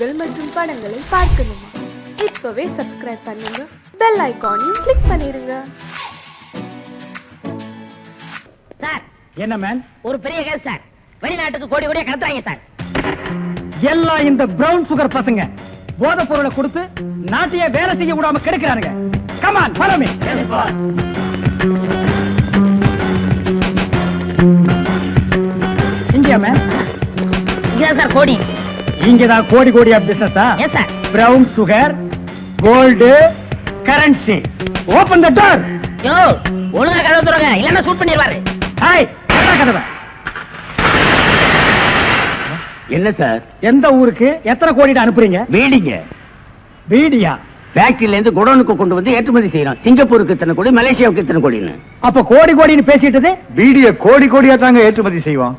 நிகழ்ச்சிகள் மற்றும் படங்களை பார்க்கணுமா? இப்பவே சப்ஸ்கிரைப் பண்ணுங்க. பெல் ஐகானையும் கிளிக் பண்ணிருங்க. சார். என்ன மேன் ஒரு பெரிய கேஸ் சார். வெளிநாட்டுக்கு கோடி கோடியா கடத்துறாங்க சார். எல்லாம் இந்த பிரவுன் சுகர் பசங்க போதை பொருளை கொடுத்து நாட்டையே வேலை செய்ய விடாம கெடுக்கிறானுங்க. கமான் பரமே இந்தியா மேன் இங்கதான் சார் கோடி. இங்கதான் கோடி கோடியா பிசினஸா yes sir brown sugar gold currency open the door யோ ஒழுங்கா கதவு துறங்க. இல்லன்னா ஷூட் பண்ணிடுவாரு. ஹாய் கதவை? என்ன சார் எந்த ஊருக்கு? எத்தனை கோடிட்டு அனுப்புறீங்க? வீடிங்க வீடியா ஃபேக்டரியில இருந்து குடோனுக்கு கொண்டு வந்து ஏற்றுமதி செய்யறோம். சிங்கப்பூருக்கு இத்தனை கோடி மலேசியாவுக்கு இத்தனை கோடின்னு. அப்ப கோடி கோடின்னு பேசிட்டது பீடிய கோடி கோடியா தாங்க ஏற்றுமதி செய்வோம்.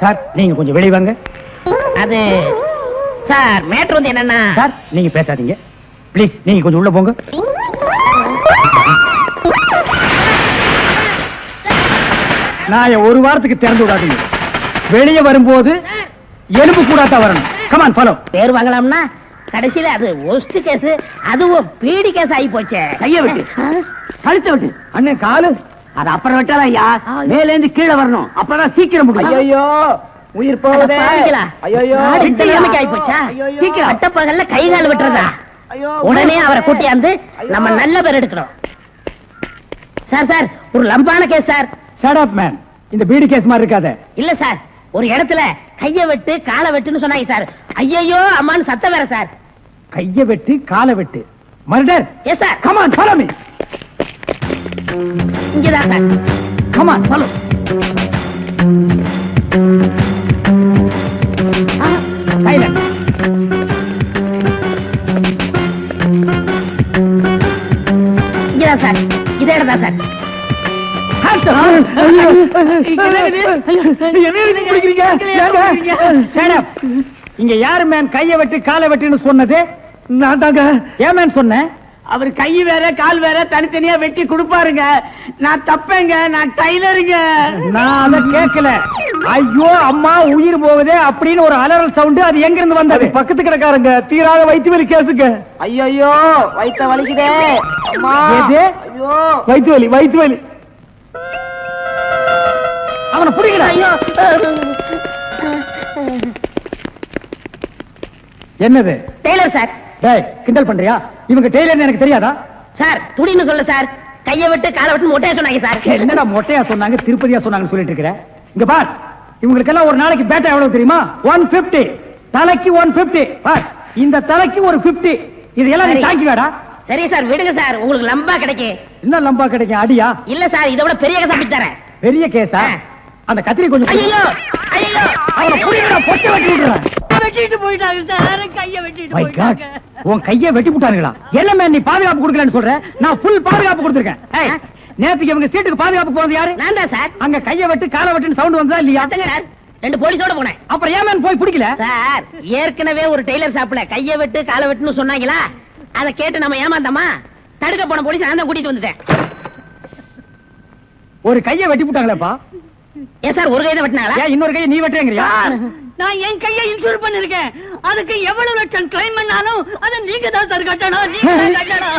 சார் நீங்க கொஞ்சம் வெளிய வாங்க. அது சார் மேட்ரு வந்து என்னன்னா? சார் நீங்க பேசாதீங்க. ப்ளீஸ் நீங்க கொஞ்சம் உள்ள போங்க. நான் ஒரு வாரத்துக்கு திறந்து விடாதீங்க. வெளியே வரும்போது எலும்பு கூடாத்தா வரணும். கமான் ஃபாலோ பேர் வாங்கலாம்னா கடைசியில அது ஒஸ்ட் கேஸ் அதுவும் பீடி கேஸ் ஆகி போச்சே. கைய விட்டு. கழுத்த விட்டு. அண்ணன் காலு. அது அப்புறம் விட்டாலும் ஐயா மேல இருந்து கீழே வரணும். அப்பதான் சீக்கிரம் முடியும். ஐயோ உயிர் போகுதே. ஐயோ இந்த நிலைமைக்கு ஆகி போச்சா சீக்கிரம் அட்டப்பகல்ல கை கால் விட்டுறதா உடனே அவரை கூட்டியாந்து நம்ம நல்ல பேர் எடுக்கணும். சார் சார் ஒரு லம்பான case sir. Shut up man இந்த பீடி கேஸ் மாதிரி இருக்காத. இல்ல சார். ஒரு இடத்துல கைய வெட்டு காலை வெட்டுன்னு சொன்னாங்க சார். ஐயையோ அம்மான்னு சத்தம் வேற சார். கைய வெட்டு காலை வெட்டு. Murder yes sir come on follow me இங்கதான் ஃபாலோ சைலண்ட் இங்கதான் சார். இதே இடம் தான் சார் இங்க யாரு மேன் கைய வெட்டு காலை வெட்டுன்னு சொன்னது? நான் தாங்க. ஏன் மேன் சொன்னேன்? அவர் கை வேற கால் வேற தனித்தனியா வெட்டி கொடுப்பாருங்க. நான் தப்பேங்க நான் டைலருங்க. நான் அத கேட்கல. ஐயோ அம்மா உயிர் போகுதே அப்படின்னு ஒரு அலறல் சவுண்ட் அது எங்க இருந்து வந்தது பக்கத்து கிடக்காரங்க தீராத வயிற்று வலி கேசுங்க ஐயோ வயித்த வலிக்குதே. அம்மா. எது? ஐயோ. வயிற்று வலி வயிற்று வலி. அவனை புரியல ஐயோ. என்னது? Tailor sir. டேய் கிண்டல் பண்றியா? இவங்க டெய்லர் எனக்கு தெரியாதா? சார் துணின்னு சொல்ல சார். கைய வெட்டு காலை வெட்டு மொட்டையா சொன்னாங்க சார். என்னடா மொட்டையா சொன்னாங்க திருப்பதியா சொன்னாங்கன்னு சொல்லிட்டு இருக்கிற? இங்க பார் இவங்களுக்கெல்லாம் ஒரு நாளைக்கு பேட்டா எவ்வளவு தெரியுமா? ஒன் பிப்டி தலைக்கு ஒன் பிப்டி பார் இந்த தலைக்கு ஒரு பிப்டி இதெல்லாம் நீ. தாங்கி வேடா சரி சார் விடுங்க சார். உங்களுக்கு லம்பா கிடைக்கும் என்ன லம்பா கிடைக்கும் அடியா? இல்ல சார் இதை விட பெரிய அப்படி தரேன். பெரிய கேஸா. அந்த கத்திரி கொஞ்சம். ஐயோ ஐயோ அவனை புரியல பொட்டை வெட்டி விடுறேன் வெட்டிட்டு போயிட்டாங்க சார். கைய வெட்டிட்டு உன் கைய வெட்டி விட்டானுங்களா என்ன மேன் நீ பாதுகாப்பு கொடுக்கலன்னு சொல்ற? நான் ஃபுல் பாதுகாப்பு கொடுத்திருக்கேன். நேத்துக்கு இவங்க சீட்டுக்கு பாதுகாப்பு போனது யாரு? நான் தான் சார். அங்க கைய வெட்டு காலை வெட்டுன்னு சவுண்ட் வந்ததா இல்லையா? சார். ரெண்டு போலீஸோட போனேன். அப்புறம் ஏன் போய் பிடிக்கல? சார் ஏற்கனவே ஒரு டெய்லர் ஷாப்ல கைய வெட்டு காலை வெட்டுன்னு சொன்னாங்களா? அதை கேட்டு நம்ம ஏமாந்தோமா? தடுக்க போன போலீஸ் நான் தான் கூட்டிட்டு வந்துட்டேன். ஒரு கைய வெட்டி விட்டாங்களேப்பா ஏன் சார் ஒரு கைதை வெட்டினாங்களா? இன்னொரு கைய நீ வெட்டுறேங்கறியா? நான் என் கையை இன்சூர் பண்ணிருக்கேன். அதுக்கு எவ்வளவு லட்சம் கிளைம் பண்ணாலும் அதை நீங்க தான் சார் கட்டணும் நீங்க கட்டணும்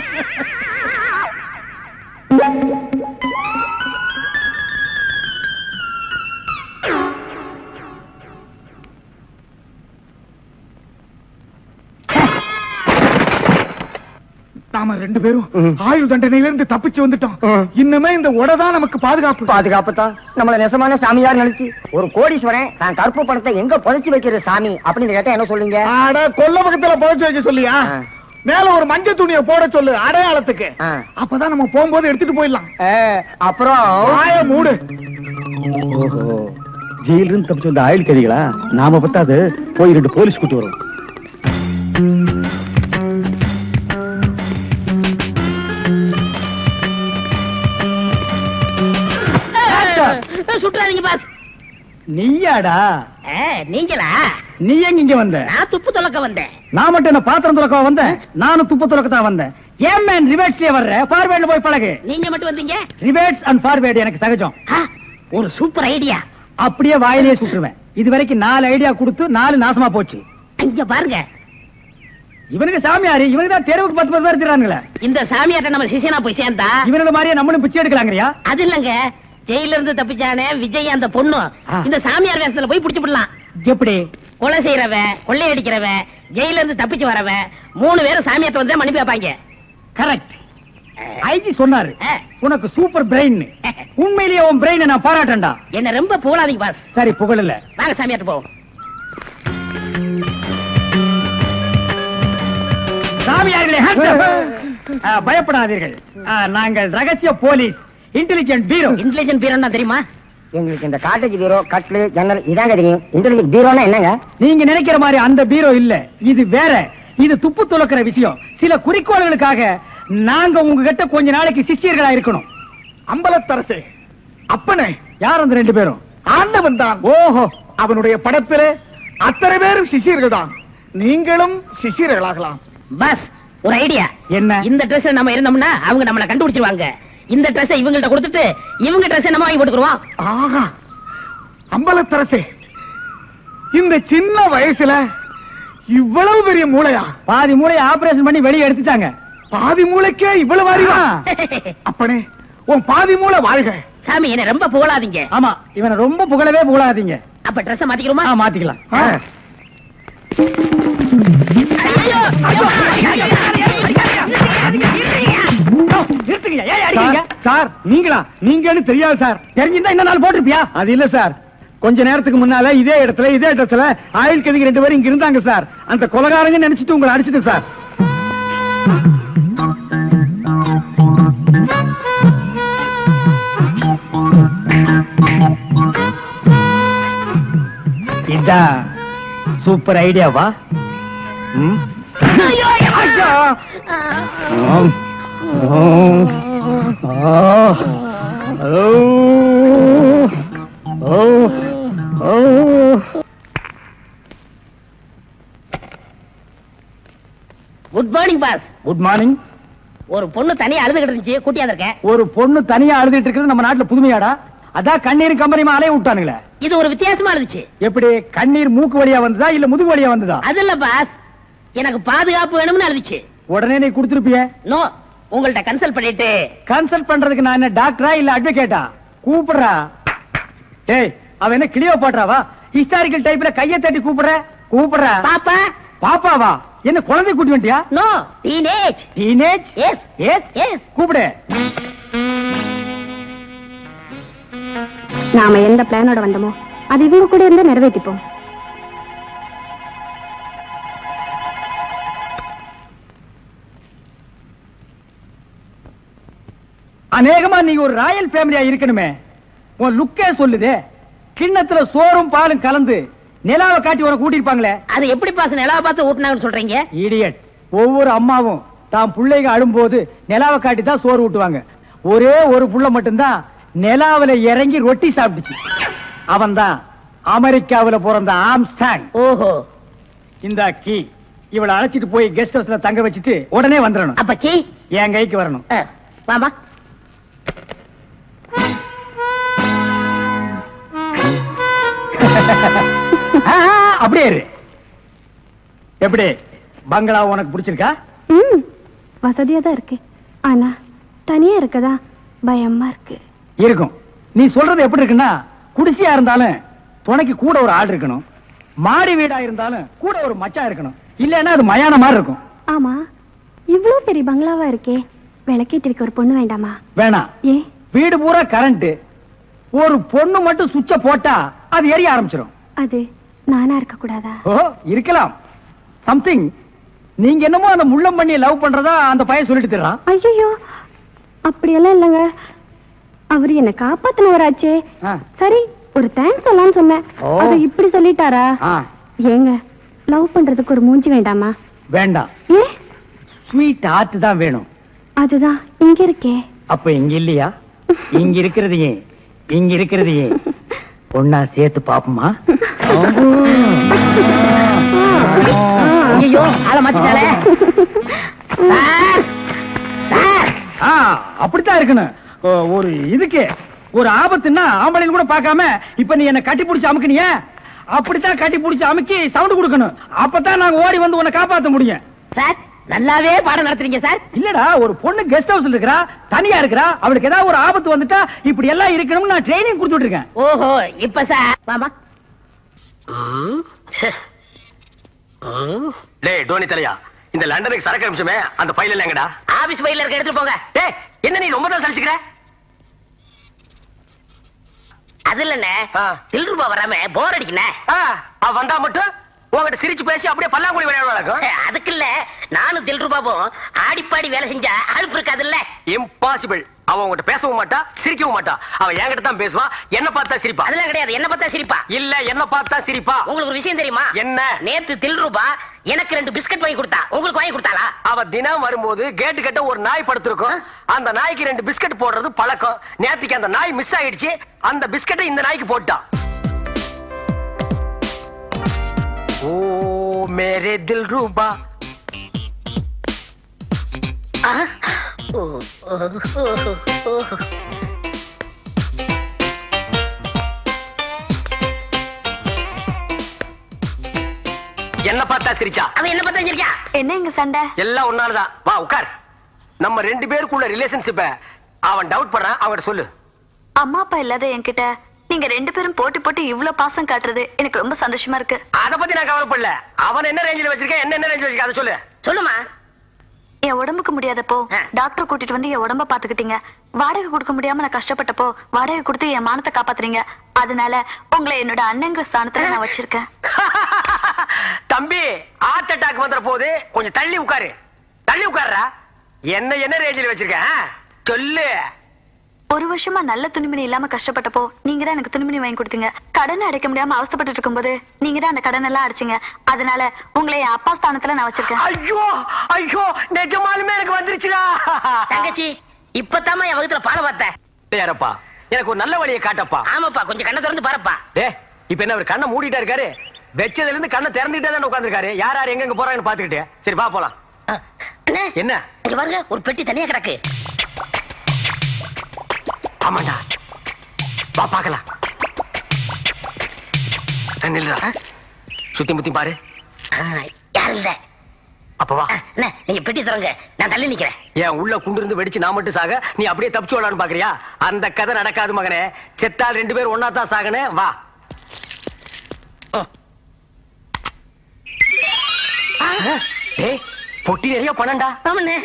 நாம ரெண்டு பேரும் ஆயுள் தண்டனையில இருந்து தப்பிச்சு வந்துட்டோம். இன்னுமே இந்த உடதான் நமக்கு பாதுகாப்பு. பாதுகாப்பு தான் நம்மள நெசமான சாமியார் நினைச்சு ஒரு கோடீஸ்வரன் நான் கருப்பு பணத்தை எங்க புதைச்சு வைக்கிறது சாமி அப்படின்னு கேட்டா என்ன சொல்லுங்க ஆட கொல்ல பக்கத்துல புதைச்சு வைக்க சொல்லியா. மேல ஒரு மஞ்சள் துணியை போட சொல்லு அடையாளத்துக்கு. அப்பதான் நம்ம போகும்போது எடுத்துட்டு போயிடலாம். அப்புறம்? வாய மூடு. ஜெயில இருந்து தப்பிச்சு வந்த ஆயுள் கைதிகளா நாம பத்தாது போய் ரெண்டு போலீஸ் கூட்டி வரும் சுற்றாதீங்க பாஸ் நீயாடா? நீங்களா? நீ எங்க இங்க வந்த? நான் துப்பு துலக்க வந்தேன். நான் மட்டும் என்ன பாத்திரம் துறக்க வந்தேன் நானும் துப்பு துறக்க தான் வந்தேன். ஏன் மேன் ரிவர்ஸ்லயே வர்ற? ஃபார்வேர்ட்ல போய் பழகு. நீங்க மட்டும் வந்தீங்க? ரிவர்ஸ் அண்ட் ஃபார்வேர்டு எனக்கு சகஜம். ஒரு சூப்பர் ஐடியா அப்படியே வாயிலே சுட்டுருவேன். இது வரைக்கும் நாலு ஐடியா கொடுத்து நாலு நாசமா போச்சு. இங்க பாருங்க. இவனுக்கு சாமியாரு இவனுக்கு தான் தெருவுக்கு பத்து பத்து பேர் இருக்கிறாங்களே இந்த சாமியார்ட்ட நம்ம சிஷியனா போய் சேர்ந்தா? இவனோட மாதிரியே நம்மளும் பிச்சை எடுக்கலாங்கறியா? அது இல்லங்க. ஜெயில இருந்து தப்பிச்சானே விஜய் அந்த பொண்ணு. இந்த சாமியார் வேஷத்துல போய் புடிச்சு விடலாம். எப்படி? கொலை செய்யறவன் கொள்ளையடிக்கிறவன் ஜெயில இருந்து தப்பிச்சு வரவன் மூணு பேரும் சாமியார்ட்ட வந்து மன்னிப்பு வைப்பாங்க கரெக்ட் ஐஜி சொன்னாரு. உனக்கு சூப்பர் பிரெயின் உண்மையிலேயே உன் பிரெயினை நான் பாராட்டேன்டா. என்ன ரொம்ப புகழாதீங்க பாஸ் சரி புகழல. வாங்க சாமியார்ட்ட போவோம். சாமியார்களே பயப்படாதீர்கள். நாங்கள் ரகசிய போலீஸ். இன்டெலிஜென்ட் பீரோ இன்டெலிஜென்ட் பீரோன்னா தெரியுமா? எங்களுக்கு இந்த காட்டேஜ் பீரோ கட்லு ஜன்னல் இதாங்க தெரியும். இன்டர்நெட் பீரோனா என்னங்க? நீங்க நினைக்கிற மாதிரி அந்த பீரோ இல்ல. இது வேற. இது துப்பு துளக்கிற விஷயம். சில குறிக்கோள்களுக்காக நாங்க உங்ககிட்ட கொஞ்ச நாளைக்கு சிஷியர்களா இருக்கணும். அம்பலத்தரசே அப்பனே. யார் அந்த ரெண்டு பேரும்? ஆண்டவன் தான். ஓஹோ. அவனுடைய படத்திலே அத்தனை பேரும் சிஷியர்கள் தான் நீங்களும் சிஷியர்களாகலாம். பாஸ் ஒரு ஐடியா என்ன? இந்த ட்ரெஸ் நம்ம இருந்தோம்னா அவங்க நம்மள கண்டுபிடிச்சிருவாங்க. இந்த ட்ரெஸ் இவங்கள்ட்ட கொடுத்துட்டு இவங்க ட்ரெஸ் நம்ம வாங்கி போட்டுக்குருவோம் ஆஹா அம்பலத்தரசே. இந்த சின்ன வயசுல இவ்வளவு பெரிய மூளையா? பாதி மூளையை ஆபரேஷன் பண்ணி வெளியே எடுத்துட்டாங்க. பாதி மூளைக்கே இவ்வளவு அறிவா? அப்பனே உன் பாதி மூளை வாழ்க. சாமி என்ன ரொம்ப புகழாதீங்க. ஆமா இவனை ரொம்ப புகழவே புகழாதீங்க. அப்ப ட்ரெஸ் மாத்திக்கிறோமா ஆ, மாத்திக்கலாம். ஐயோ, ஐயோ, ஐயோ, நிறுத்துங்க ஏன் அடிக்கிறீங்க? சார், நீங்களா? நீங்கன்னு தெரியாது சார். தெரிஞ்சிருந்தா இன்னும் நாள் போட்டிருப்பியா? அது இல்ல சார். கொஞ்ச நேரத்துக்கு முன்னால இதே இடத்துல இதே இடத்துல ஆயுள் கதிக்கு ரெண்டு பேரும் இங்க இருந்தாங்க சார். அந்த கொலகாரங்க நினைச்சிட்டு உங்களை அடிச்சிட்டு சார். இதான் சூப்பர் ஐடியாவா ம்? ஐயா! ஆம். Good morning boss good morning ஒரு பொண்ணு தனியா அழுதுகிட்டு இருந்துச்சு கூட்டியா இருக்கேன் ஒரு பொண்ணு தனியா அழுதுட்டு இருக்கிறது நம்ம நாட்டுல புதுமையாடா? அதான் கண்ணீர் கம்பரியமா அலைய விட்டானுங்களே. இது ஒரு வித்தியாசமா இருந்துச்சு எப்படி கண்ணீர் மூக்கு வழியா வந்ததா இல்ல முதுகு வழியா வந்ததா? அது இல்ல பாஸ் எனக்கு பாதுகாப்பு வேணும்னு அழுதுச்சு. உடனே நீ கொடுத்திருப்பிய? நோ உங்கள்ட்ட கன்சல்ட் பண்ணிட்டு. கன்சல்ட் பண்றதுக்கு நான் என்ன டாக்டரா இல்ல அட்வொகேட்டா கூப்பிடுறா. டேய் அவ என்ன கிளியோ பாடுறாவா ஹிஸ்டாரிக்கல் டைப்ல கைய தட்டி கூப்பிடுற. கூப்பிடுறா. பாப்பா. பாப்பாவா? என்ன குழந்தை கூட்டி வந்துட்டியா no teenage teenage yes yes yes கூப்பிடு. நாம எந்த பிளானோட வந்தோமோ அது இவங்க கூட இருந்து நிறைவேற்றிப்போம். அநேகமா நீங்க ஒரு ராயல் ஃபேமிலியா இருக்கணுமே. உன் லுக்கே சொல்லுதே. கிண்ணத்துல சோறும் பாலும் கலந்து நிலாவை காட்டி உனக்கு கூட்டிருப்பாங்களே அது எப்படி பாஸ் நிலாவை பார்த்து ஊட்டினாங்கன்னு சொல்றீங்க? இடியட் ஒவ்வொரு அம்மாவும் தாம் பிள்ளைங்க அழும்போது நிலாவை காட்டி தான் சோறு ஊட்டுவாங்க. ஒரே ஒரு புள்ள மட்டும்தான் நிலாவுல இறங்கி ரொட்டி சாப்பிட்டுச்சு. அவன் தான் அமெரிக்காவுல பிறந்த ஆம்ஸ்டாங். ஓஹோ. இந்த கீ இவளை அழைச்சிட்டு போய் கெஸ்ட் ஹவுஸ்ல தங்க வச்சுட்டு உடனே வந்துடணும். அப்ப கீ என் கைக்கு வரணும். வாமா அப்படியே இரு. எப்படி? பங்களா உனக்கு பிடிச்சிருக்கா? ம் வசதியா தான் இருக்கு. ஆனா தனியா இருக்கதா பயமா இருக்கு. இருக்கும். நீ சொல்றது எப்படி இருக்குன்னா குடிசையா இருந்தாலும் துணைக்கு கூட ஒரு ஆள் இருக்கணும். மாடி வீடா இருந்தாலும் கூட ஒரு மச்சான் இருக்கணும். இல்லைன்னா அது மயான மாதிரி இருக்கும். ஆமா இவ்வளவு பெரிய பங்களாவா இருக்கே? விளக்கேற்றிருக்க ஒரு பொண்ணு வேண்டாமா? வேணாம். ஏ? வீடு பூரா கரண்ட் ஒரு பொண்ணு மட்டும் சுவிட்ச போட்டா அது எரிய ஆரம்பிச்சிடும் அது நானா இருக்க கூடாதா? ஓ இருக்கலாம். சம்திங் நீங்க என்னமோ அந்த முள்ளம் பண்ணி லவ் பண்றதா அந்த பையன் சொல்லிட்டு தர்றான் ஐயோ அப்படியெல்லாம் இல்லைங்க. அவர் என்ன காப்பாத்தினவராச்சே. சரி ஒரு தேங்க்ஸ் சொல்லலாம்னு சொன்னேன். அது இப்படி சொல்லிட்டாரா? ஏங்க லவ் பண்றதுக்கு ஒரு மூஞ்சி வேண்டாமா? வேண்டாம். ஏ? ஸ்வீட் ஆர்ட் தான் வேணும். அதுதான் இங்க இருக்கே. அப்ப இங்க இல்லையா? இங்க இருக்கிறது ஏன்? இங்க இருக்கிறது ஏன் ஒன்னா சேர்த்து பாப்போமா? ஐயோ மாத்திட்டாலே அப்படித்தான் இருக்கணும். ஒரு இதுக்கு. ஒரு ஆபத்துன்னா ஆம்பளைன்னு கூட பார்க்காம இப்ப நீ என்ன கட்டி பிடிச்சு அமுக்குனிய? அப்படித்தான் கட்டி புடிச்சு அமுக்கி சவுண்ட் கொடுக்கணும். அப்பதான் நாங்க ஓடி வந்து உன்னை காப்பாத்த முடியும். சார் நல்லாவே பாடம் நடத்துறீங்க சார். இல்லடா ஒரு பொண்ணு கெஸ்ட் ஹவுஸ்ல இருக்கறா தனியா இருக்கறா அவளுக்கு ஏதாவது ஒரு ஆபத்து வந்துட்டா இப்படி எல்லாம் இருக்கணும்னு நான் ட்ரைனிங் கொடுத்துட்டு இருக்கேன் ஓஹோ இப்ப சார். மாமா டேய் டோனி தலையா இந்த லண்டனுக்கு சரக்கு அனுப்பிச்சுமே அந்த ஃபைல் எல்லாம் எங்கடா? ஆபீஸ் பையில இருக்க எடுத்து போங்க. டேய் என்ன நீ ரொம்ப தான் சலிச்சுக்கிற? அது இல்லண்ணே. தில்ரூபா வராம போர் அடிக்கணே ஆ, அவ வந்தா மட்டும்? உன்கிட்ட சிரிச்சு பேசி அப்படியே பல்லாங்குழி விளையாடுவாங்க அதுக்கு இல்ல நானும் தில்ரூபாவும் ஆடிப்பாடி வேலை செஞ்சா அழுப்பு இருக்காது இல்ல இம்பாசிபிள் அவ உன்கிட்ட பேசவும் மாட்டா சிரிக்கவும் மாட்டா. அவ என்கிட்ட தான் பேசுவா என்ன பார்த்தா சிரிப்பா. அதெல்லாம் கிடையாது. என்ன பார்த்தா சிரிப்பா. இல்ல என்ன பார்த்தா சிரிப்பா. உங்களுக்கு ஒரு விஷயம் தெரியுமா? என்ன? நேத்து தில்ரூபா எனக்கு ரெண்டு பிஸ்கட் வாங்கி கொடுத்தா. உங்களுக்கு வாங்கி கொடுத்தாளா? அவ தினம் வரும்போது கேட்டு கிட்ட ஒரு நாய் படுத்திருக்கும். அந்த நாய்க்கு ரெண்டு பிஸ்கட் போடுறது பழக்கம். நேத்துக்கு அந்த நாய் மிஸ் ஆயிடுச்சு. அந்த பிஸ்கட்டை இந்த நாய்க்கு போட்டான் ஓ மேரே தில் ரூபா ஓ, ஓ, ஓ, ஓ. என்ன பார்த்தா சிரிச்சா? அவ என்ன பார்த்தா சிரிக்கா? என்ன இங்க சண்டை? எல்லாம் ஒன்னாலதான். வா உட்கார். நம்ம ரெண்டு பேருக்குள்ள ரிலேஷன்ஷிப்ப அவன் டவுட் பண்றான் அவன்கிட்ட சொல்லு. அம்மா அப்பா இல்லாத என்கிட்ட நீங்க ரெண்டு பேரும் போட்டி போட்டு இவ்ளோ பாசம் காட்டுறது எனக்கு ரொம்ப சந்தோஷமா இருக்கு. அத பத்தி நான் கவலைப்படல. அவன் என்ன ரேஞ்சில வச்சிருக்கேன் என்ன என்ன ரேஞ்சில் வச்சிருக்கேன் அதை சொல்லு. சொல்லுமா? என் உடம்புக்கு முடியாதப்போ. டாக்டர் கூட்டிட்டு வந்து என் உடம்ப பாத்துக்கிட்டீங்க. வாடகை கொடுக்க முடியாம நான் கஷ்டப்பட்டப்போ வாடகை கொடுத்து என் மானத்தை காப்பாத்துறீங்க. அதனால உங்களை என்னோட அண்ணங்கிற ஸ்தானத்துல நான் வச்சிருக்கேன். தம்பி ஹார்ட் அட்டாக் வந்துற போது கொஞ்சம் தள்ளி உட்காரு. தள்ளி உட்காருடா. என்ன என்ன ரேஞ்சில் வச்சிருக்கேன்? சொல்லு. ஒரு வருஷமா நல்ல துணிமணி இல்லாம கஷ்டப்பட்டப்போ நீங்க தான் எனக்கு துணிமணி வாங்கி கொடுத்தீங்க. கடனை அடைக்க முடியாம அவஸ்தைப்பட்டு இருக்கும்போது நீங்க தான் அந்த கடன் எல்லாம் அடைச்சீங்க. அதனால உங்களை என் அப்பா ஸ்தானத்துல நான் வச்சிருக்கேன். ஐயோ! ஐயோ! நிஜமாலுமே எனக்கு வந்துருச்சுடா! தங்கச்சி இப்பதாம்மா என் வகுத்துல பாடம் பார்த்தேன். யாரப்பா? எனக்கு ஒரு நல்ல வழியை காட்டப்பா. ஆமாப்பா கொஞ்சம் கண்ணை திறந்து பாருப்பா. டே இப்ப என்ன அவர் கண்ணை மூடிட்டா இருக்காரு? வெச்சதுல இருந்து கண்ணை திறந்துட்டே தான் உட்காந்துருக்காரு யார் யார் எங்க எங்க போறாங்கன்னு பாத்துக்கிட்டே சரி வா போலாம். என்ன? இங்க பாருங்க ஒரு பெட்டி தனியா கிடக்கு. ஆமாண்டா. வா பாக்கலாம் நில்றா சுத்தி முத்தி பாரு. யாரும் இல்ல. அப்ப வா. நீங்க பெட்டி திறங்க. நான் தள்ளி நிக்கிறேன். ஏன் உள்ள குண்டு இருந்து வெடிச்சு நான் மட்டும் சாக? நீ அப்படியே தப்பிச்சு விடலான்னு பாக்குறியா? அந்த கதை நடக்காது மகனே. செத்தால் ரெண்டு பேரும் ஒன்னா தான் சாகனே. வா. பொட்டி நிறைய பணம்டா. ஆமாண்ணே.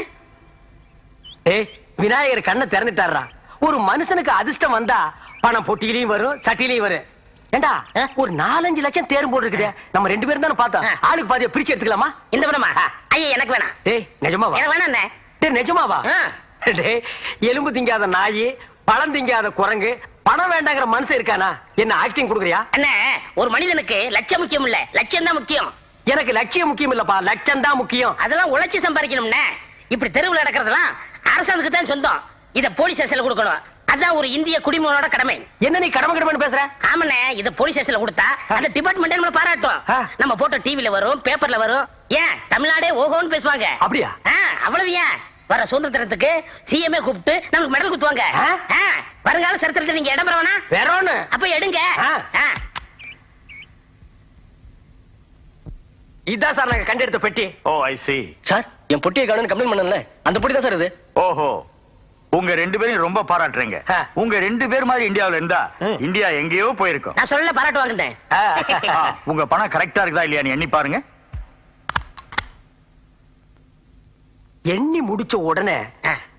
ஏய் விநாயகர் கண்ணை திறந்துட்டாரா ஒரு மனுஷனுக்கு அதிர்ஷ்டம் வந்தா பணம் பொட்டியிலையும் வரும் சட்டிலையும் வரும். ஏண்டா? ஒரு நாலஞ்சு லட்சம் தேரும் போட்டு இருக்குதே நம்ம ரெண்டு பேரும் தானே பார்த்தோம். ஆளுக்கு பாதியை பிரிச்சு எடுத்துக்கலாமா? இந்த படமா? ஐயா எனக்கு வேணாம். ஏய் நிஜமாவா? எனக்கு வேணாம் டேய் நிஜமாவா. டேய் எலும்பு திங்காத நாயி பழம் திங்காத குரங்கு பணம் வேண்டாங்கிற மனுஷன் இருக்கானா? என்ன ஆக்டிங் கொடுக்குறியா? அண்ணே ஒரு மனிதனுக்கு லட்சம் முக்கியம் இல்ல. லட்சம் தான் முக்கியம். எனக்கு லட்சியம் முக்கியம் இல்லப்பா. லட்சம் தான் முக்கியம். அதெல்லாம் உழைச்சி சம்பாதிக்கணும்னே. இப்படி தெருவுல நடக்கிறதெல்லாம் அரசாங்கத்துக்கு தான் சொந்தம். இத போலீஸ் ஸ்டேஷன்ல கொடுக்கணும். அதான் ஒரு இந்திய குடிமகனோட கடமை. என்ன நீ கடமை கடமைன்னு பேசுற? ஆமாண்ணே இத போலீஸ் ஸ்டேஷன்ல கொடுத்தா அந்த டிபார்ட்மெண்ட் நம்மள பாராட்டும். நம்ம போட்டோ டிவில வரும் பேப்பர்ல வரும். ஏன்? தமிழ்நாடே ஓஹோன்னு பேசுவாங்க. அப்படியா? ஆ, அவ்வளவு ஏன்? வர சுதந்திரத்துக்கு சிஎம்ஏ கூப்பிட்டு நமக்கு மெடல் குத்துவாங்க. வருங்கால சரித்திரத்துல நீங்க இடம் பெறவனா? ஒண்ணு அப்ப எடுங்க. ஆ. ஆ. இதான் சார் நாங்க கண்டெடுத்த பெட்டி. ஓ ஐ சி சார் என் பொட்டியை காணும்னு கம்ப்ளைண்ட் பண்ணல அந்த பொட்டி தான் சார் இது. ஓஹோ. உங்க ரெண்டு பேரும் ரொம்ப பாராட்டுறீங்க. உங்க ரெண்டு பேர் மாதிரி இந்தியாவுல இருந்தா. இந்தியா எங்கேயோ போயிருக்கும். நான் சொல்ல பாராட்டுவாங்கட்டேன் ஆ, உங்க பணம் கரெக்டா இருக்குதா இல்லையான்னு எண்ணி பாருங்க. எண்ணி முடிச்ச உடனே.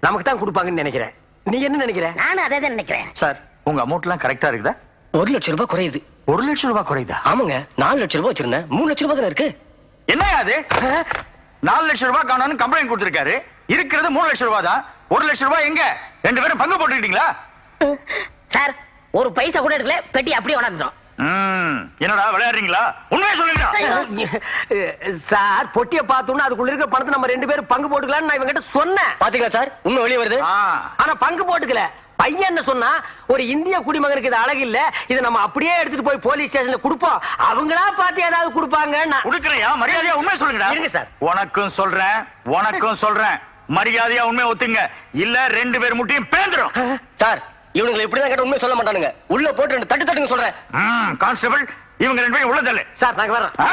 நமக்கு தான் கொடுப்பாங்கன்னு நினைக்கிறேன். நீ என்ன நினைக்கிற? நானும் அதே தான் நினைக்கிறேன். சார். உங்க அமௌண்ட் எல்லாம் கரெக்டா இருக்குதா? ஒரு லட்சம் ரூபாய் குறையுது. ஒரு லட்சம் ரூபாய் குறையுதா? ஆமாங்க. நாலு லட்சம் ரூபாய் வச்சிருந்தேன். மூணு லட்சம் ரூபாய் தானே இருக்கு? என்ன அது? நாலு லட்சம் ரூபாய் காணோம்னு கம்ப்ளைண்ட் கொடுத்திருக்காரு. இருக்கிறது மூணு லட்சம் ரூபாய் தான். ஒரு லட்சம் ரூபாய் எங்க? ரெண்டு பேரும் பங்கு போட்டுக்கிட்டீங்களா? சார் ஒரு பைசா கூட எடுக்கல பெட்டி அப்படியே உணர்ந்துடும் என்னடா விளையாடுறீங்களா? உண்மையை சொல்லுங்க சார் பொட்டியை பார்த்தோம்னா அதுக்குள்ள இருக்கிற பணத்தை நம்ம ரெண்டு பேரும் பங்கு போட்டுக்கலாம்னு நான் இவங்கிட்ட சொன்னேன். பாத்தீங்களா சார்? உண்மை வெளியே வருது. ஆ. ஆனா பங்கு போட்டுக்கல. பையன் என்ன சொன்னா ஒரு இந்திய குடிமகனுக்கு இது அழகு இல்ல இதை நம்ம அப்படியே எடுத்துட்டு போய் போலீஸ் ஸ்டேஷன்ல கொடுப்போம். அவங்களா பார்த்து ஏதாவது கொடுப்பாங்க கொடுக்கறையா? மரியாதையா? உண்மை சொல்லுங்கடா. இருங்க சார். உனக்கும் சொல்றேன் உனக்கும் சொல்றேன். மரியாதையா உண்மை ஒத்துங்க இல்ல ரெண்டு பேர் முட்டையும் பேந்துரும் சார் இவனுங்களை இப்படிதான் கேட்ட உண்மை சொல்ல மாட்டானுங்க உள்ள போட்டு ரெண்டு தட்டு தட்டுங்க சொல்றேன் கான்ஸ்டபிள் இவங்க ரெண்டு பேரும் உள்ள தள்ளு சார் நாங்க வர்றோம் ஆ.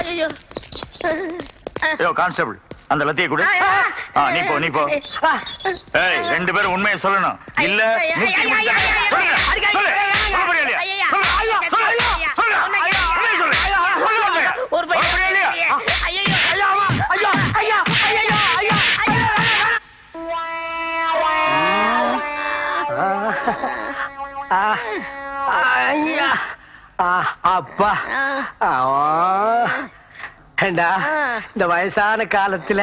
ஐயோ ஐயோ கான்ஸ்டபிள் அந்த லத்தியை கொடு நீ போ நீ போ ஏய் ரெண்டு பேரும் உண்மையை சொல்லணும் இல்ல முக்கி அப்பா. ஆ. ஏண்டா இந்த வயசான காலத்துல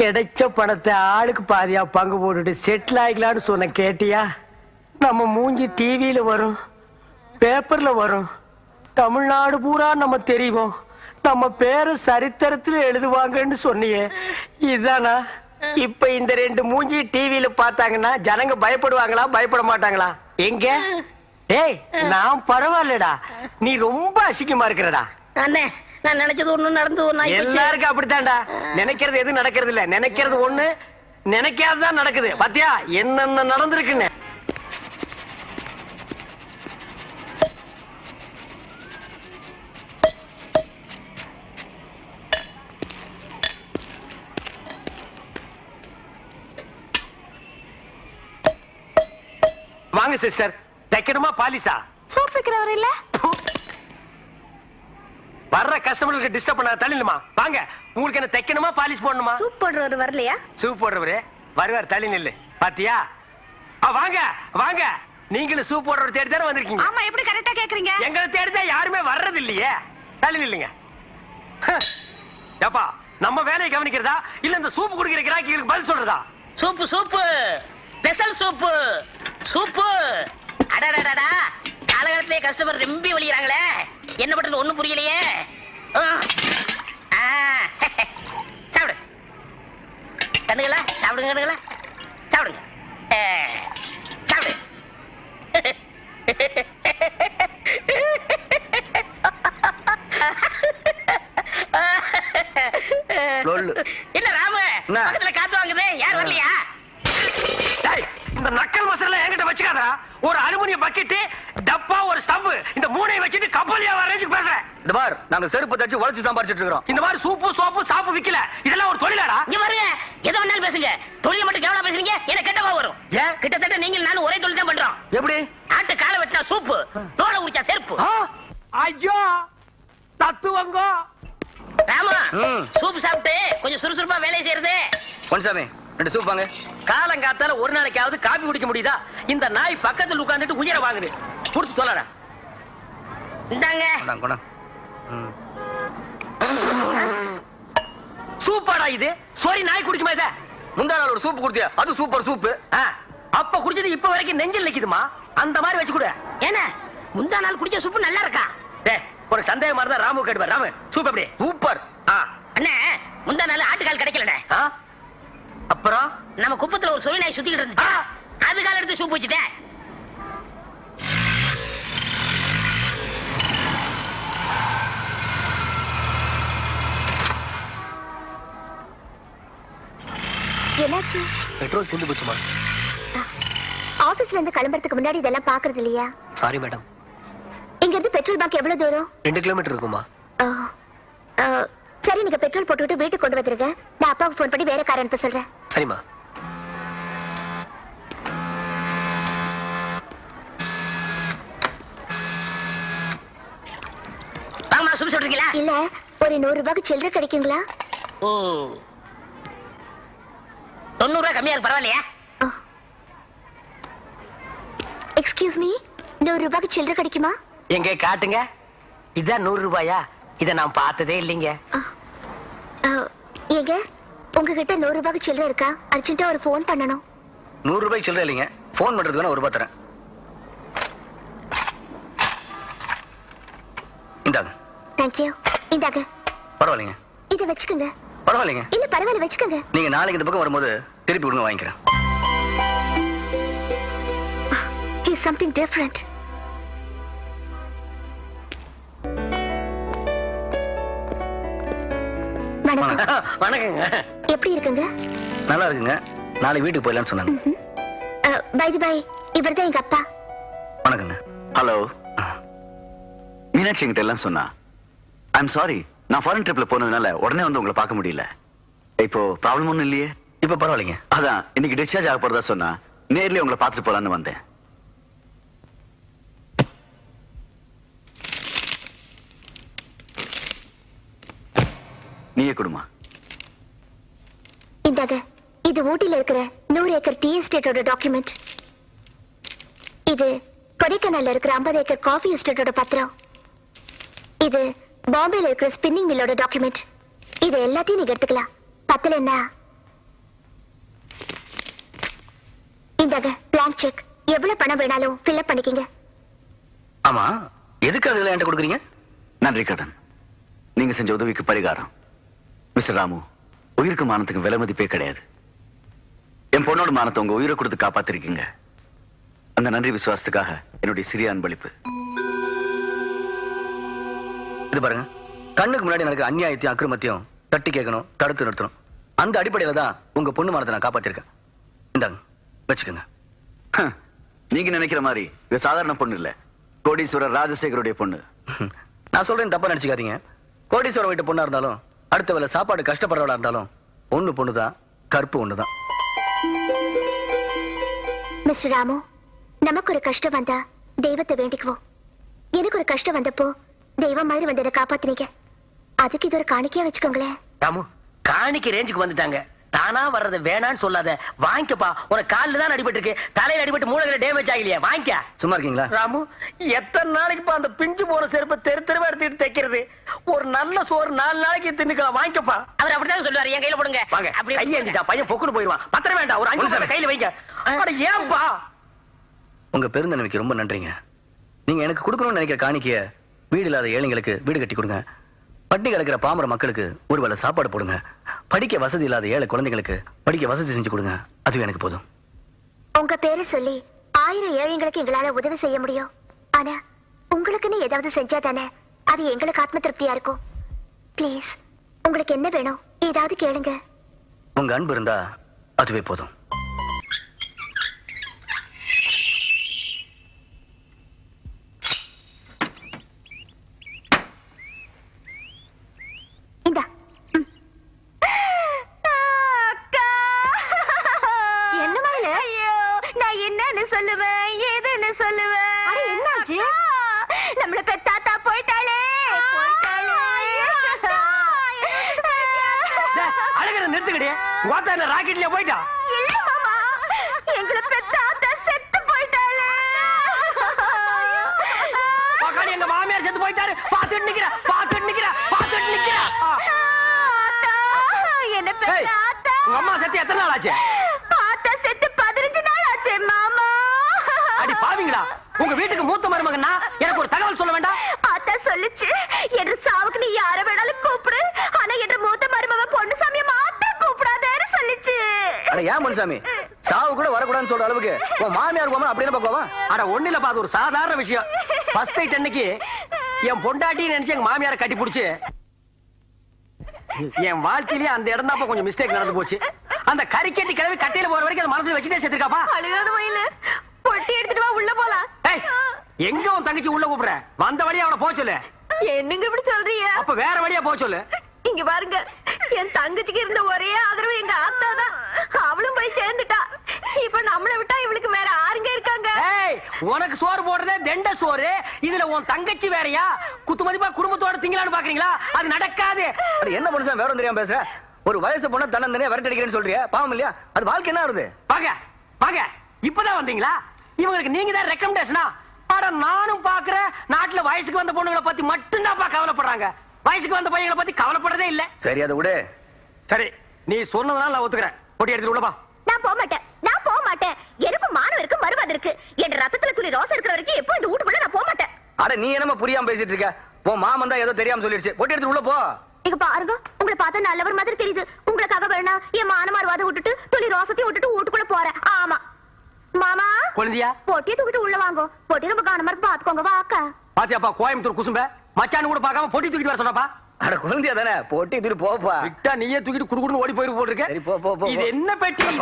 கிடைச்ச பணத்தை ஆளுக்கு பாதியா பங்கு போட்டுட்டு செட்டில் ஆகிக்கலான்னு சொன்ன கேட்டியா? நம்ம மூஞ்சி டிவியில வரும் பேப்பர்ல வரும். தமிழ்நாடு பூரா நம்ம தெரியும் நம்ம பேரு சரித்திரத்துல எழுதுவாங்கன்னு சொன்னியே. இதானா? இப்ப இந்த ரெண்டு மூஞ்சி டிவியில பார்த்தாங்கன்னா ஜனங்க பயப்படுவாங்களா பயப்பட மாட்டாங்களா? எங்க? நான் பரவாயில்லடா. நீ ரொம்ப அசிங்கமா இருக்கிறடா. அண்ணே நான் நினைச்சது ஒண்ணு நடந்து ஒண்ணு. எல்லாருக்கும் அப்படித்தான்டா. நினைக்கிறது எதுவும் நடக்கிறது இல்ல. நினைக்கிறது ஒண்ணு நினைக்காததான் நடக்குது. பாத்தியா? என்னென்ன நடந்திருக்குன்னு. வாங்க சிஸ்டர். தைக்கணுமா பாலிசா? சோப் வைக்கிறவர் இல்ல. வர்ற கஸ்டமர்களுக்கு டிஸ்டர்ப் பண்ண தள்ளிடுமா? வாங்க. உங்களுக்கு என்ன தைக்கணுமா பாலிஷ் போடணுமா? சூப் போடுறவர் வரலையா? சூப் போடுறவரு? வருவார் தள்ளி நில்லு. பாத்தியா? வாங்க வாங்க. நீங்களும் சூப் போடுறவர் தேடி தானே வந்திருக்கீங்க. ஆமா எப்படி கரெக்டா கேக்குறீங்க? எங்களை தேடிதான் யாருமே வர்றது இல்லையே. தள்ளி நில்லுங்க. ஹ. ஏப்பா நம்ம வேலையை கவனிக்கிறதா? இல்ல இந்த சூப் குடிக்கிற கிராக்கிகளுக்கு பதில் சொல்றதா? Soup soup. Special soup. Soup. அடடடடா காலகாலத்திலே கஸ்டமர் ரொம்ப வலிக்கிறாங்களே என்ன பண்றது ஒண்ணும் புரியலையே. சாப்பிடு. கண்ணுங்களா சாப்பிடுங்க கண்ணுங்களா சாப்பிடுங்க. சாப்பிடு. என்ன ராமு? காத்து வாங்குது. யார் வரலையா? வச்சுக்காதடா. ஒரு அலுமினிய பக்கெட் டப்பா ஒரு ஸ்டவ். இந்த மூணையும் வச்சுட்டு கப்பலியா வரேஞ்சுக்கு பேசுறேன். இந்த பார் நாங்க செருப்பு தச்சு உழைச்சு சம்பாரிச்சிட்டு இருக்கிறோம். இந்த மாதிரி சூப்பு சோப்பு சாப்பு விக்கல. இதெல்லாம் ஒரு தொழிலாடா. இங்க பாருங்க எதை வேணாலும் பேசுங்க. தொழில் மட்டும் கேவலா பேசுறீங்க எனக்கு கெட்ட கோவம் வரும். ஏன்? கிட்டத்தட்ட நீங்கள் நானும் ஒரே தொழில் தான் பண்றோம். எப்படி? ஆட்டு காலை வெட்டினா சூப்பு தோலை உரிச்சா செருப்பு. ஆ, ஐயோ! தத்துவங்கோ! ராமா ம். சூப்பு சாப்பிட்டு கொஞ்சம் சுறுசுறுப்பா வேலை செய்யறது. பொன்சாமி ரெண்டு சூப் வாங்க. காலங்காத்தால ஒரு நாளைக்காவது காபி குடிக்க முடியுதா? இந்த நாய் பக்கத்துல உட்கார்ந்துட்டு உயிரை வாங்குது. கொடுத்து தொலைடா. இந்தாங்க. கொண்டாங்க கொண்டாங்க. ம். சூப்பாடா இது. சோரி நாய் குடிக்குமா இத? முந்தா நாள் ஒரு சூப் குடுத்தியா? அது சூப்பர் சூப்பு அப்ப குடிச்சது இப்ப வரைக்கும் நெஞ்சில் நிக்குதுமா? அந்த மாதிரி வச்சு கொடு. ஏன்னா முந்தா நாள் குடிச்ச சூப்பு நல்லா இருக்கா? டேய் ஒரு சந்தேகமா இருந்தா ராமு கேடுவார் ராமு சூப் எப்படி? சூப்பர். அண்ணே முந்தா நாள் ஆட்டுக்கால் கிடைக்கலண்ணே. ஆ? அப்புறம்? நம்ம குப்பத்துல ஒரு சொல்லி நாய் சுத்திக்கிட்டு இருந்துச்சு. அது கால எடுத்து சூப்பு வச்சுட்டேன் என்னாச்சு? பெட்ரோல் தீர்ந்து போச்சுமா? ஆபீஸ்ல இருந்து கிளம்புறதுக்கு முன்னாடி இதெல்லாம் பாக்குறது இல்லையா? சாரி மேடம் இங்க இருந்து பெட்ரோல் பங்க் எவ்வளவு தூரம்? ரெண்டு கிலோமீட்டர் இருக்குமா? சரி நீங்க பெட்ரோல் போட்டுவிட்டு வீட்டுக்கு கொண்டு வந்துருங்க. நான் அப்பாவுக்கு ஃபோன் பண்ணி வேற கார் அனுப்ப சொல்றேன். சரிம்மா. வாங்கம்மா சூப்பு சொல்றீங்களா? இல்ல ஒரு நூறு ரூபாய்க்கு சில்லறை கிடைக்குங்களா? ஓ. தொண்ணூறு ரூபாய் கம்மியா இருக்கு பரவாயில்லையா? எக்ஸ்கியூஸ் மீ நூறு ரூபாய்க்கு சில்லறை கிடைக்குமா? எங்க காட்டுங்க. இதான் நூறு ரூபாயா? இத நான் பார்த்ததே இல்லைங்க. ஏங்க உங்ககிட்ட நூறு ரூபாய்க்கு சில்லறை இருக்கா? அர்ஜென்ட்டா ஒரு ஃபோன் பண்ணணும். நூறு ரூபாய்க்கு சில்லற இல்லைங்க. ஃபோன் பண்றதுக்கு வேணா ஒரு ரூபாய் தரேன். இந்தாங்க. தேங்க்யூ இந்தாங்க. பரவாயில்லைங்க. இதை வச்சுக்கோங்க. பரவாயில்லைங்க. இல்ல பரவாயில்ல வச்சுக்கோங்க. நீங்க நாளைக்கு இந்த பக்கம் வரும்போது திருப்பி கொடுங்க வாங்கிக்கிறேன். இஸ் சம்திங் டிஃப்ரெண்ட் வணக்கங்க. எப்படி இருக்குங்க? நல்லா இருக்குங்க. நாளைக்கு வீட்டுக்கு போயிடலாம்னு சொன்னாங்க. பை தி பை இவர் தான் எங்க அப்பா. வணக்கங்க. ஹலோ மீனாட்சி என்கிட்ட எல்லாம் சொன்னா ஐம் சாரி நான் ஃபாரின் ட்ரிப்ல போனதுனால உடனே வந்து உங்களை பார்க்க முடியல. இப்போ ப்ராப்ளம் ஒண்ணும் இல்லையே? இப்ப பரவாயில்லைங்க. அதான் இன்னைக்கு டிஸ்சார்ஜ் ஆக போறதா சொன்னா நேர்லயே உங்களை பார்த்துட்டு போலான்னு வந்தேன். நீயே கொடுமா. இந்தாங்க இது ஊட்டில இருக்கிற நூறு ஏக்கர் டீ எஸ்டேட்டோட டாக்குமெண்ட் இது கொடைக்கானல்ல இருக்கிற 50 ஏக்கர் காஃபி எஸ்டேட்டோட பத்திரம். இது பாம்பேல இருக்கிற ஸ்பின்னிங் மில்லோட டாக்குமெண்ட் இது எல்லாத்தையும் நீங்க எடுத்துக்கலாம். பத்தல என்ன? இந்தாங்க blank செக் எவ்வளவு பணம் வேணாலும் ஃபில்அப் பண்ணிக்கங்க. ஆமா எதுக்காக இதெல்லாம் என்கிட்ட கொடுக்குறீங்க? நன்றி கடன். நீங்க செஞ்ச உதவிக்கு பரிகாரம். மிஸ்டர் ராமு உயிருக்கு மானத்துக்கு விலை மதிப்பே கிடையாது. என் பொண்ணோட மானத்தை உங்க உயிரை கொடுத்து காப்பாத்திருக்கீங்க. அந்த நன்றி விசுவாசத்துக்காக என்னுடைய சிறிய அன்பளிப்பு. இது பாருங்க. கண்ணுக்கு முன்னாடி நடக்கிற அநியாயத்தையும் அக்கிரமத்தையும் தட்டி கேட்கணும் தடுத்து நிறுத்தணும். அந்த அடிப்படையில தான் உங்க பொண்ணு மானத்தை நான் காப்பாத்திருக்கேன். இந்தாங்க வச்சுக்கோங்க. நீங்க நினைக்கிற மாதிரி இது சாதாரண பொண்ணு இல்ல. கோடீஸ்வரர் ராஜசேகருடைய பொண்ணு. நான் சொல்றேன் தப்பா நினைச்சுக்காதீங்க. கோடீஸ்வரம் வீட்டு பொண்ணா இருந்தாலும் அடுத்த வேளை சாப்பாடு கஷ்டப்படுறவளா இருந்தாலும் பொண்ணு பொண்ணு தான் கற்பு ஒண்ணு தான் மிஸ்டர் ராமு நமக்கு ஒரு கஷ்டம் வந்தா தெய்வத்தை வேண்டிக்குவோம். எனக்கு ஒரு கஷ்டம் வந்தப்போ தெய்வம் மாதிரி வந்து என்னை காப்பாத்துனீங்க. அதுக்கு இது ஒரு காணிக்கையா வச்சுக்கோங்களேன். ராமு காணிக்கு ரேஞ்சுக்கு வந்துட்டாங்க. தானா வர்றத வேணான்னு சொல்லாத. வாங்கிக்கப்பா. உனக்கு காலில் தான் அடிபட்டு இருக்கு தலையில அடிபட்டு மூளைகளை டேமேஜ் ஆகலையே. வாங்கிக்க. சும்மா இருக்கீங்களா? ராமு எத்தனை நாளைக்குப்பா அந்த பிஞ்சு போன செருப்பை தெரு தெருவா எடுத்துட்டு தைக்கிறது? ஒரு நல்ல சோறு நாலு நாளைக்கு தின்னுக்கலாம் வாங்கிக்கப்பா. அவர் அப்படிதான் சொல்லுவாரு. என் கையில போடுங்க. வாங்க. கையேந்திட்டா பையன் பொக்குன்னு போயிருவான் பத்திரம் வேண்டாம். ஒரு அஞ்சு நிமிஷம் கையில வைங்க. அட ஏன்பா? உங்க பெருந்தன்மைக்கு ரொம்ப நன்றிங்க. நீங்க எனக்கு கொடுக்கணும்னு நினைக்கிற காணிக்கைய வீடு இல்லாத ஏழைங்களுக்கு வீடு கட்டி கொடுங்க. பட்டி கிடக்கிற பாமர மக்களுக்கு ஒரு வேளை சாப்பாடு போடுங்க. படிக்க வசதி இல்லாத ஏழை குழந்தைங்களுக்கு படிக்க வசதி செஞ்சு கொடுங்க. அதுவே எனக்கு போதும். உங்க பேரை சொல்லி ஆயிரம் ஏழைங்களுக்கு எங்களால உதவி செய்ய முடியும். ஆனா உங்களுக்குன்னு ஏதாவது செஞ்சா தானே அது எங்களுக்கு ஆத்ம திருப்தியா இருக்கும். ப்ளீஸ் உங்களுக்கு என்ன வேணும்? ஏதாவது கேளுங்க. உங்க அன்பு இருந்தா அதுவே போதும் இந்தா என்ன மயில ஐயோ நான் என்னன்னு சொல்லுவேன் ஏதுன்னு சொல்லுவேன் அட என்னாச்சு நம்மள பெத்தாத்தா போயிட்டாளே போயிட்டாளே அழகிற நிறுத்துக்கிட்டே வாத்தா என்ன ராக்கெட்லயே போயிட்டா இல்ல மாமா எங்களை பெத்தாத்தா செத்து போயிட்டாளே பக்காளி எங்க மாமியார் செத்து போயிட்டாரு. பாத்துட்டு நிக்கிற பாத்துட்டு நிக்கிற பாத்துட்டு நிக்கிற. உங்க அம்மா செத்து எத்தனை நாள் ஆச்சு? ஆத்தா செத்து பதினஞ்சு நாள் ஆச்சே மாமா. அடி பாவீங்களா. உங்க வீட்டுக்கு மூத்த மருமகன்னா எனக்கு ஒரு தகவல் சொல்ல வேண்டாம்? ஆத்தா சொல்லுச்சு என்ற சாவுக்கு நீ யார வேணாலும் கூப்பிடு. ஆனா என்ற மூத்த மருமக பொண்ணுசாமிய மாத்திரம் கூப்பிடாதேன்னு சொல்லுச்சு. அட ஏன் முனுசாமி சாவு கூட வரக்கூடாதுன்னு சொல்ற அளவுக்கு உன் மாமியார் போமா அப்படின்னு பாக்குவா அட ஒண்ணு இல்லப்பா அது ஒரு சாதாரண விஷயம். ஃபர்ஸ்ட் நைட் அன்னைக்கு என் பொண்டாட்டி நினைச்சு எங்க மாமியார கட்டி புடிச்சு என் வாழ்க்கையிலேயே அந்த இடம் தான் கொஞ்சம் மிஸ்டேக் நடந்து போச்சு. அந்த கறிச்சட்டி கிளவி கட்டையில போற வரைக்கும் அந்த மனசுல வச்சுட்டே செத்துருக்காப்பா? அழுகாத மயில. பொட்டி எடுத்துட்டு வா உள்ள போலாம். எங்க உன் தங்கச்சி உள்ள கூப்பிடுற? வந்த வழியா அவனை போக சொல்லு. என்னங்க இப்படி சொல்றீங்க? அப்ப வேற வழியா போக சொல்லு. இங்க பாருங்க என் தங்கச்சிக்கு இருந்த ஒரே ஆதரவு எங்க ஆத்தா தான் அவளும் போய் சேர்ந்துட்டா. இப்ப நம்மளை விட்டா இவளுக்கு வேற ஆருங்க இருக்காங்க. ஏய் உனக்கு சோறு போடுறதே தெண்ட சோறு. இதுல உன் தங்கச்சி வேறயா? குத்து மதிப்பா குடும்பத்தோட திங்கலான்னு பாக்குறீங்களா? அது நடக்காது. என்ன முனுசாமி வேற தெரியாம பேசுற? ஒரு வயசு பொண்ணை தன்னந்தனியா விரட்டி அடிக்கிறேன்னு சொல்றியா. பாவம் இல்லையா? அது வாழ்க்கை என்ன வருது வாங்க வாங்க இப்பதான் வந்தீங்களா? இவங்களுக்கு நீங்க தான் ரெக்கமெண்டேஷனா அட நானும் பாக்குறேன் நாட்டுல வயசுக்கு வந்த பொண்ணுங்களை பத்தி மட்டும்தான்ப்பா கவலைப்படுறாங்க. வயசுக்கு வந்த பையங்களை பத்தி கவலைப்படுறதே இல்ல. சரி அதை விடு. சரி நீ சொன்னதுனால நான் ஒத்துக்கிறேன். பொட்டி எடுத்துட்டு உள்ளப்பா நான் போக மாட்டேன் நான் போக மாட்டேன் எனக்கும் மானம் இருக்கு. மறுவாது இருக்கு என் ரத்தத்துல துளி ரோசம் இருக்கிற வரைக்கும் எப்போ இந்த வீட்டுக்குள்ள நான் போக மாட்டேன் அட நீ என்னமா புரியாம பேசிட்டு இருக்க. உன் மாமன் தான் ஏதோ தெரியாம சொல்லிடுச்சு. பொட்டி எடுத்து உள்ள போ. இங்க பாருங்க. உங்களை பார்த்தா நல்லவர் மாதிரி தெரியுது. உங்களுக்காக வேணா என் மான மறுவாத விட்டுட்டு துளி ரோசத்தையும் விட்டுட்டு வீட்டுக்குள்ள போறேன். ஆமா. மாமா? குழந்தையா? பொட்டியை தூக்கிட்டு உள்ள வாங்க. பொட்டி ரொம்ப கவனமா இருக்கு. பாத்துக்கோங்க வாக்கா. பாத்தியாப்பா கோயம்புத்தூர் குசும்ப. மச்சான் கூட பார்க்காம பொட்டி தூக்கிட்டு வர சொன்னப்பா? அட குழந்தையா தானே? பொட்டி தூக்கிட்டு போப்பா. விட்டா நீயே தூக்கிட்டு குடுக்குன்னு ஓடி போயிரு போட்டிருக்க. சரி, போ, போ, இது. என்ன பெட்டி? இது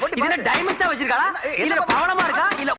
பெட்டி. இது என்ன டைமண்ட்ஸா வச்சிருக்காளா? இல்ல பவளமா இருக்கா? இல்ல